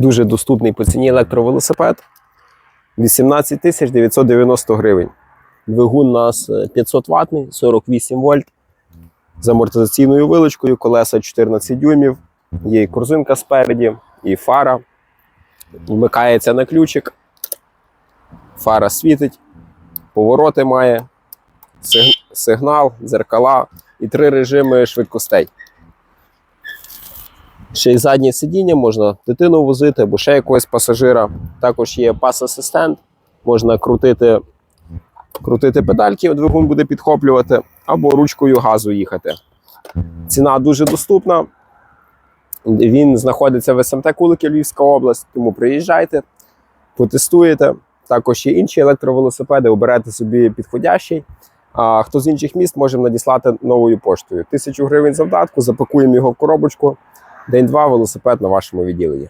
Дуже доступний по ціні електровелосипед. 18 тисяч 990 гривень. Двигун у нас е, 500 ватний, 48 вольт. З амортизаційною вилочкою, колеса 14 дюймів, є і корзинка спереді, і фара. Вмикається на ключик. Фара світить, повороти має, сигнал, дзеркала і три режими швидкостей. Ще й заднє сидіння, можна дитину возити або ще якогось пасажира. Також є пас-асистент, можна крутити, крутити педальки, двигун буде підхоплювати, або ручкою газу їхати. Ціна дуже доступна. Він знаходиться в СМТ Кулики, Львівська область, тому приїжджайте, потестуєте. Також є інші електровелосипеди, оберете собі підходящий. А хто з інших міст можемо надіслати новою поштою. Тисячу гривень завдатку, запакуємо його в коробочку. День-два велосипед на вашому відділенні.